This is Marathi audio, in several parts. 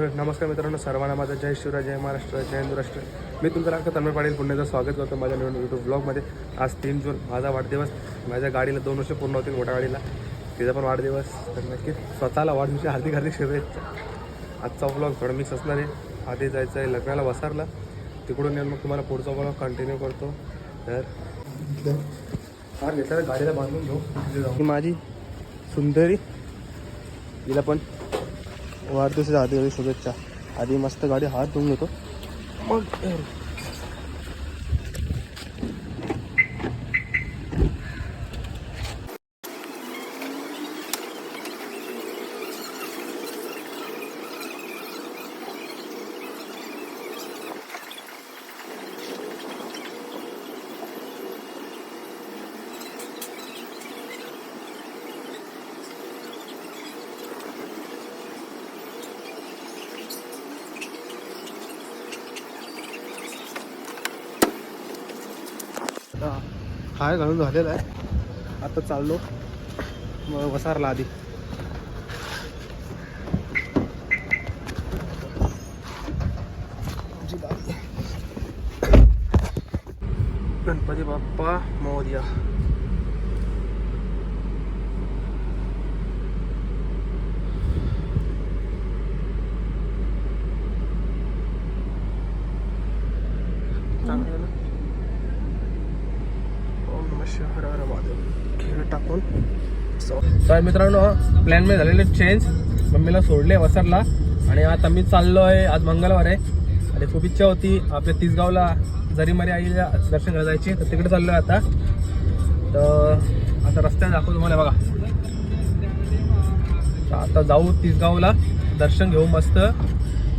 नमस्कार मित्रांनो सर्वांना माझा जय शिवराय जय महाराष्ट्र जय हिंदू राष्ट्र मी तुमचं राष्ट्र तन्मय पाटील पुण्याचं स्वागत करतो माझ्या नवीन यूट्यूब ब्लॉगमध्ये आज तीन जून माझा वाढदिवस. माझ्या गाडीला दोन वर्ष पूर्ण होतील मोठ्या गाडीला तिचा पण वाढदिवस. तर नक्कीच स्वतःला वाढदिवशी हार्दिक हार्दिक शुभेच्छा. आजचा ब्लॉग थोडा मिक्स असणार आहे. आधी जायचं आहे लग्नाला वसारला. तिकडून येऊन मग तुम्हाला पुढचा ब्लॉग कंटिन्यू करतो. तर फार घेतला गाडीला बांधून घेऊ. माझी सुंदरी तिला पण वाढदिवसाच्या आधी आधी शुभेच्छा. आधी मस्त गाडी हात धुवून घेतो. मग आता घालून झालेला आहे. आता चाललो. मग वसारला आधी. गणपती बाप्पा मोर्या चांगलं आहे ना? ओम नमः शिवाय हर हर महादेव खेळ टाकून तर मित्रांनो प्लॅनमध्ये झालेले चेंज मम्मीला सोडले वसरला आणि आता मी चाललो आहे आज मंगळवार. आहे आणि खूप इच्छा होती आपल्या तिसगावला जरीमारी आईला दर्शन करायला जायची तर तिकडे चाललो आहे आता. तर आता रस्त्याने दाखवू तुम्हाला बघा. तर आता जाऊ तिसगावला दर्शन घेऊ मस्त.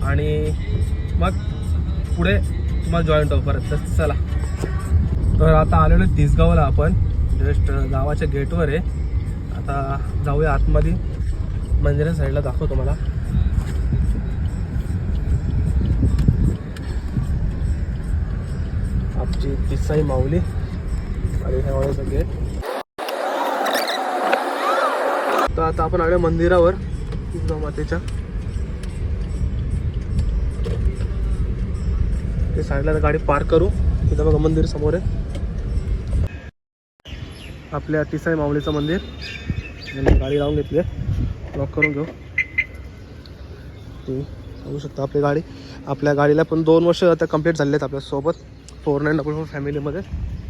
आणि मग पुढे तुम्हाला जॉईंट होऊ परत. तर चला. तर आता आलेलो तिसगावला आपण. जस्ट गावाच्या गेटवर आहे. आता जाऊया आतमध्ये. मंदिरा साईडला दाखवतो मला आमची तिसाई माऊली आणि ह्या गेट तर आता आपण आलो मंदिरावर मातेच्या. ते साईडला गाडी पार्क करू. तिथं बघा मंदिर समोर आहे. आपल्या तिसाई माऊलीचं मंदिर. गाडी लावून घेतली. आहे लॉक करून घेऊ. ती बघू शकता आपली गाडी. आपल्या गाडीला पण दोन वर्ष आता कंप्लीट झाले आहेत आपल्यासोबत फोर नाईन डबल फोर फॅमिलीमध्ये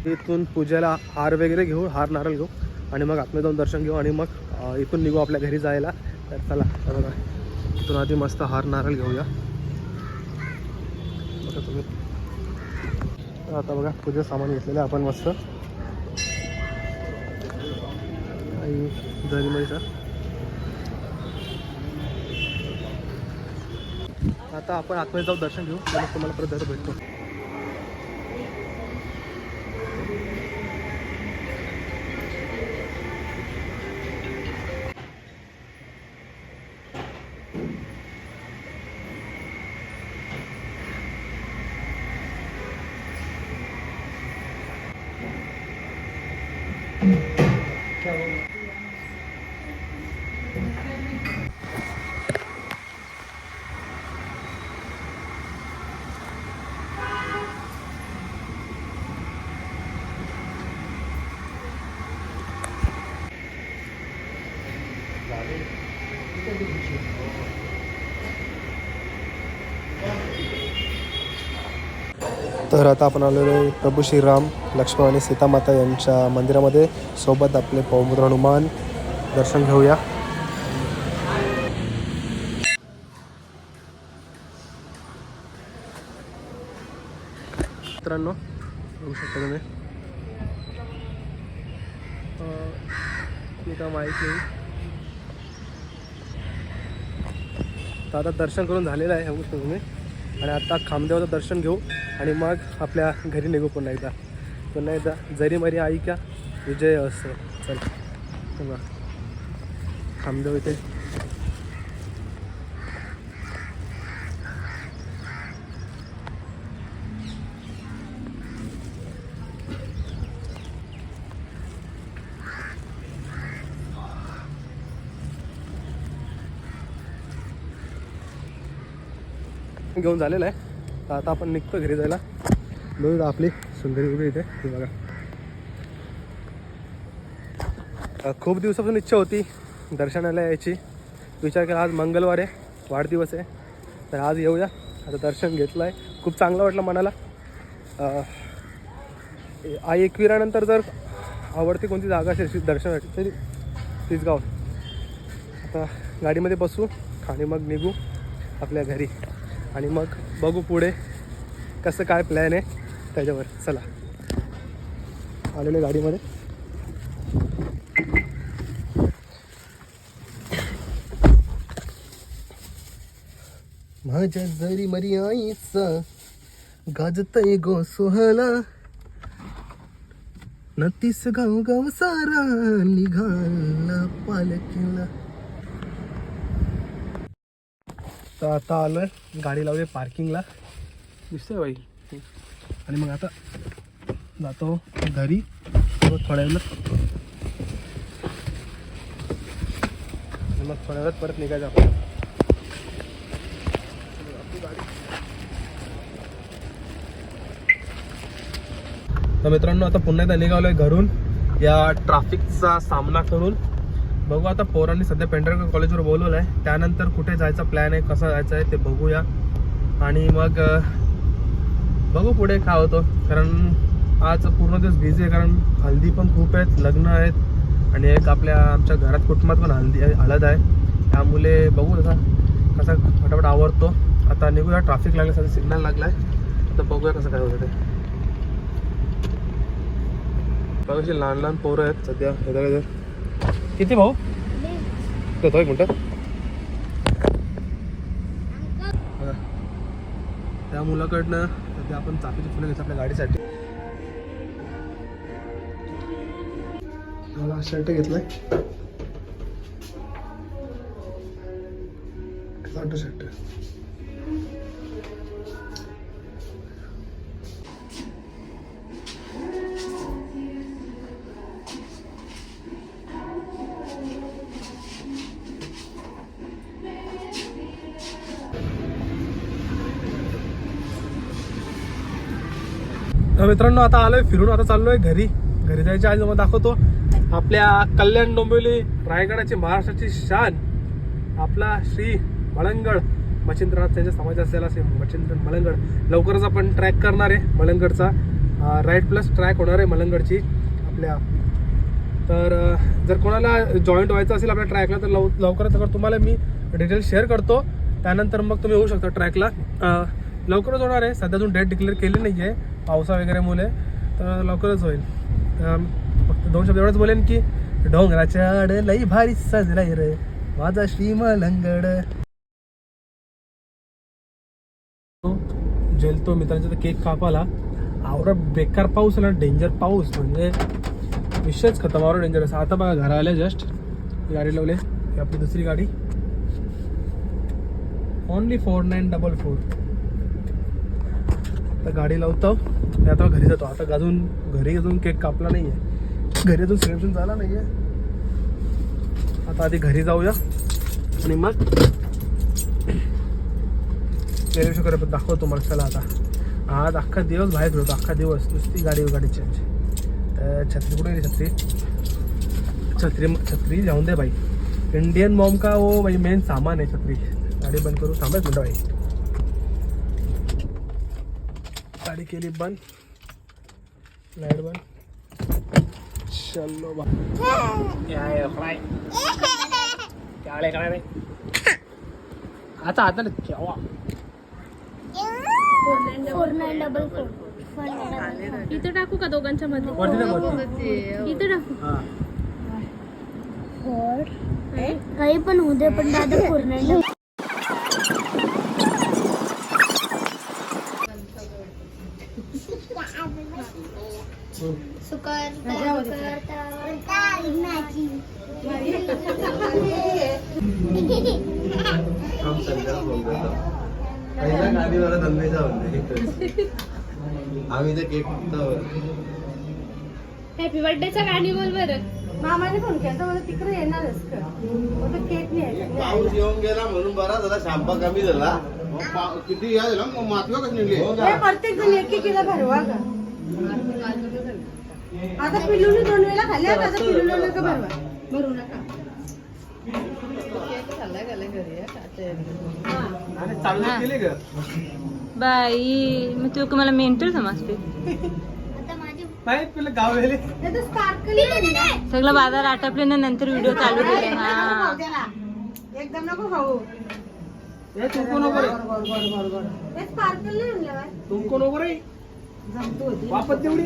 इथून पूजेला हार वगैरे घेऊ हार नारळ घेऊ. आणि मग आतमध्ये जाऊन दर्शन घेऊ. आणि मग इथून निघू आपल्या घरी जायला. तर चला तर बघा. इथून आधी मस्त हार नारळ घेऊया. बघा तुम्ही. आता बघा पूजेचं सामान घेतलेलं आहे आपण मस्त. आणि दरीमळीचा आता आपण आतमध्ये जाऊ दर्शन घेऊ. तुम्हाला परत दर भेटतो. तर आता आपण आलेलो आहे प्रभू श्रीराम लक्ष्मण आणि सीतामाता यांच्या मंदिरामध्ये. सोबत आपले पौमुद्र हनुमान दर्शन घेऊया. मित्रांनो बघू शकता तुम्ही. अं, इथं माहीत नाही? तर आता दर्शन करून झालेलं आहे बघू शकता तुम्ही आणि आता खामदेवाचं दर्शन घेऊ. आणि मग आपल्या घरी निघू पुन्हा एकदा. पुन्हा एकदा जरी मरी आई का विजय असो. चल. थांबलो इथे. घेऊन झालेलं आहे. तर आता आपण निघतो घरी जायला. बघू आपली सुंदरी उभी इथे. बघा. खूप दिवसापासून इच्छा होती दर्शनाला यायची. विचार केला आज मंगळवार आहे वाढदिवस आहे. तर आज येऊया. आता दर्शन घेतलं आहे खूप चांगलं वाटलं मनाला. आई एकविरानंतर जर आवडती कोणती जागा असेल दर्शनासाठी तरी तीच गाव. आता गाडीमध्ये बसू आणि मग निघू आपल्या घरी. आणि मग बघू पुढे कसं काय प्लॅन आहे त्याच्यावर. चला. आलेले गाडीमध्ये. माझ्या जरी मरी आईचा गाजतय गो सोहला नतीस गाव गाव सारा निघाला पालखीला. तर आता आलो आहे गाडी लावली पार्किंगला. दिसतंय बाई. आणि मग आता जातो घरी. मग थोड्या वेळात मग थोड्या वेळात परत निघायचं आपण. तर मित्रांनो आता पुन्हा एकदा आहे घरून. या ट्रॅफिकचा सामना करून. बघू आता पोरांनी सध्या पेंढरकर कॉलेजवर बोलवलं आहे त्यानंतर कुठे जायचा प्लॅन आहे कसा जायचं आहे ते बघूया. आणि मग बघू पुढे काय होतो. कारण आज पूर्ण दिवस बिझी आहे कारण हल्दी पण खूप आहेत लग्न आहेत. आणि एक आपल्या आमच्या घरात कुटुंबात पण हल्दी हळद आहे. त्यामुळे बघू कसा कसा फटाफट आवडतो आता निघूया ट्रॅफिक लागलं सध्या सिग्नल लागला आहे तर बघूया कसं काय होतं ते. बघा लहान लहान पोरं आहेत सध्या किती भाऊ? देतो एक मिनटं. त्या मुलाकडनं ते आपण चाकीची फुलं घ्यायचं आपल्या गाडीसाठी. मला शर्ट घेतलाय. कसा शर्ट तर मित्रांनो आता आलोय फिरून. आता चाललोय घरी. घरी जायच्या आधी तुम्हाला दाखवतो. आपल्या कल्याण डोंबिवली रायगडाची महाराष्ट्राची शान. आपला श्री मलंगड. मच्छिंद्रनाथ त्यांच्या समाज असलेला श्री मच्छिंद्र मलंगड. लवकरच आपण ट्रॅक करणार आहे मलंगडचा. राईट प्लस ट्रॅक होणार आहे मलंगडची आपल्या. तर जर कोणाला जॉईंट व्हायचं असेल आपल्या ट्रॅकला तर लव लवकरच तर तुम्हाला मी डिटेल्स शेअर करतो. त्यानंतर मग तुम्ही होऊ शकता ट्रॅकला लवकरच होणार आहे. सध्या अजून डेट डिक्लेअर केली नाही आहे पावसा वगैरेमुळे. तर लवकरच होईल. तर फक्त दोन शब्द एवढंच बोलेन की डोंगराच्या आड लई भारी सजलाय रे. माझा श्रीमलंगड. जेलतो मित्रांचा तर केक कापाला आवडा बेकार पाऊस आला. डेंजर पाऊस. म्हणजे विषयच खतम. आवडा डेंजर असं आता बघा घरा आल्या जस्ट गाडी लावले. आपली दुसरी गाडी. Only four nine double four आता गाडी लावतो. आणि आता घरी जातो. आता अजून घरी अजून केक कापला नाही आहे घरी अजून सिलेक्शन झाला नाही आहे आता आधी घरी जाऊया. आणि मग सेलिब्रेशन करत दाखवतो तुम्हाला चला आता. आज अख्खा दिवस बाहेर फिरतो अख्खा दिवस नुसती गाडी गाडी चेंज तर छत्री कुठे गेली छत्री? छत्री छत्री जाऊन दे बाई. इंडियन मॉम का वो भाई मेन सामान आहे छत्री. गाडी बंद करू थांबायच म्हणतो भाई गाडी केली बंद. लाइट बंद. चलो बा. आता आता केव्हा इथं टाकू का दोघांच्या मध्ये इथं टाकू. हां. काही पण होऊ दे पण दादा फोर नाईन डबल पहिला गाडीवाला धंदेचा म्हणजे आम्ही तर केक हॅपी बर्थडेचा गाणी बोल बरं. मामाने फोन केला मला तिकडे येणारच केक नाही पाऊस येऊन गेला म्हणून बरा झाला शांपा कमी झाला. किती या झालं? मग मातवा कसं निघली. हो का? प्रत्येक जण एक एक किलो भरवा का? आता पिल्लूने दोन वेळा खाल्ल्या आता नका भरवा. भरू नका. का बाई मग तू मला मेंटल समजते. सगळं बाजार आटपले ना नंतर व्हिडिओ चालू केले हा. एकदम नको खाऊ. हे तुमको हे स्पार्कल नाही बाय तुमको जमतो होती. वापस तेवढी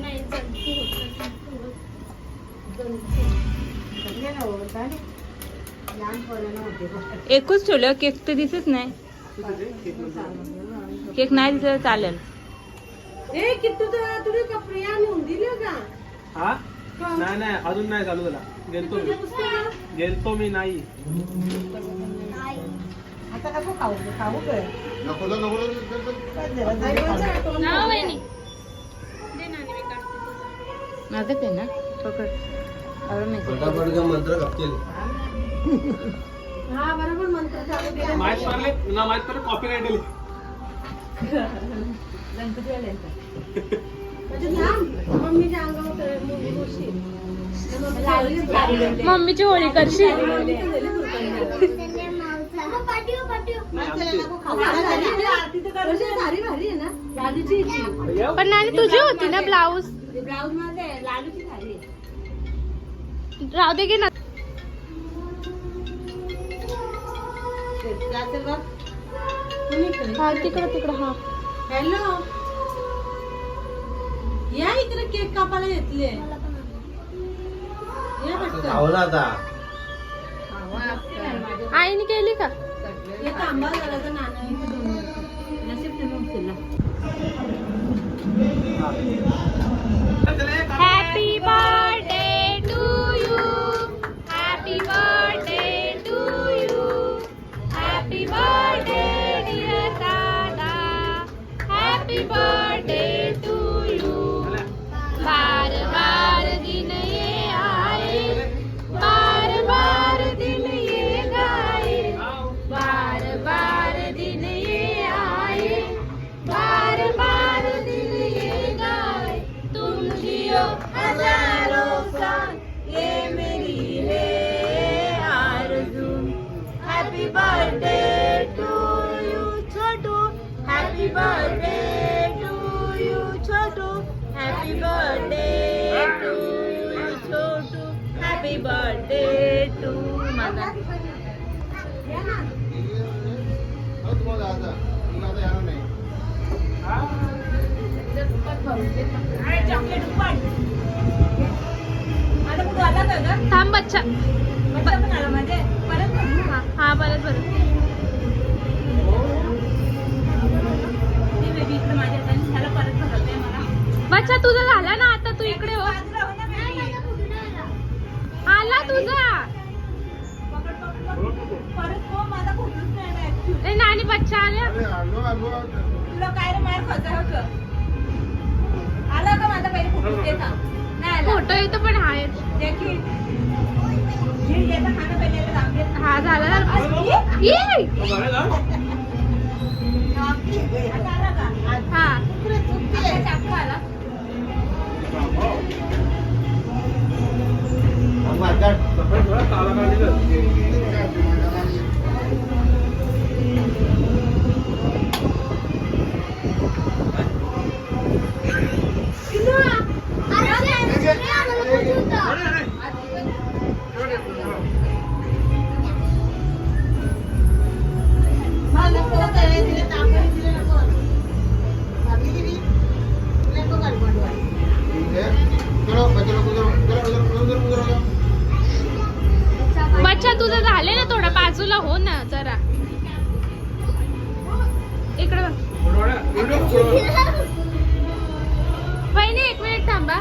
नाही जमती हे ना हो, काय? लहान पोरांना होते बघ. एकच ठेवलं केक तर दिसत नाही. केक नाही दिसत चालेल. ए किट्टू तर तुझे कपडे आणून दिले का? हा? नाही नाही अजून नाही चालू झाला. गेलतो मी. गेलतो मी नाही. आता खाऊ खाऊ नको नको माझं ते ना पकड फटाफट का मंत्र हा बरोबर मंत्र चालू केला माहीत पडले ना माहीत पडले कॉपी राईट दिली म्हणजे मम्मीच्या अंगावर मम्मीची होळी करशील भारी भारी आहे ना लालूची इच्छी पण नानी तुझी होती ना ब्लाऊज? ब्लाऊजमध्ये लालूची भारी. राहू दे की ना? हा तिकडं तिकडं हा. हॅलो या इकडे केक कापायला घेतले. या पटकन. खावला आता. आईने केली का? झाला तर नाना. तुम्ही उचलला. हॅपी हैप्पी बर्थडे टू माझा थांब बच्चा. हा हा परत परत बच्चा तुझा झाला ना आता? तू इकडे हो. तुला काय रे मार खोचा होतं? आला का माझा पहिले फोटो देता नाही आला. फोटो येतो पण आहे देखी हे. हा झाला? हा. आता चाकू आला. आंबा हो ना जरा. इकडे. वहिनी एक मिनिट थांबा.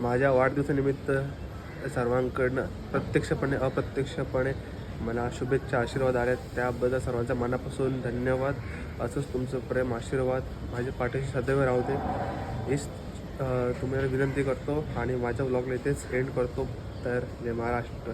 माझ्या वाढदिवसानिमित्त सर्वांकडनं प्रत्यक्षपणे अप्रत्यक्षपणे मला शुभेच्छा आशीर्वाद आले त्याबद्दल सर्वांचा मनापासून धन्यवाद. असंच तुमचं प्रेम आशीर्वाद माझ्या पाठीशी सदैव राहू दे हीच तुम्हाला विनंती करतो आणि माझ्या ब्लॉगला इथेच एंड करतो. तर जय महाराष्ट्र.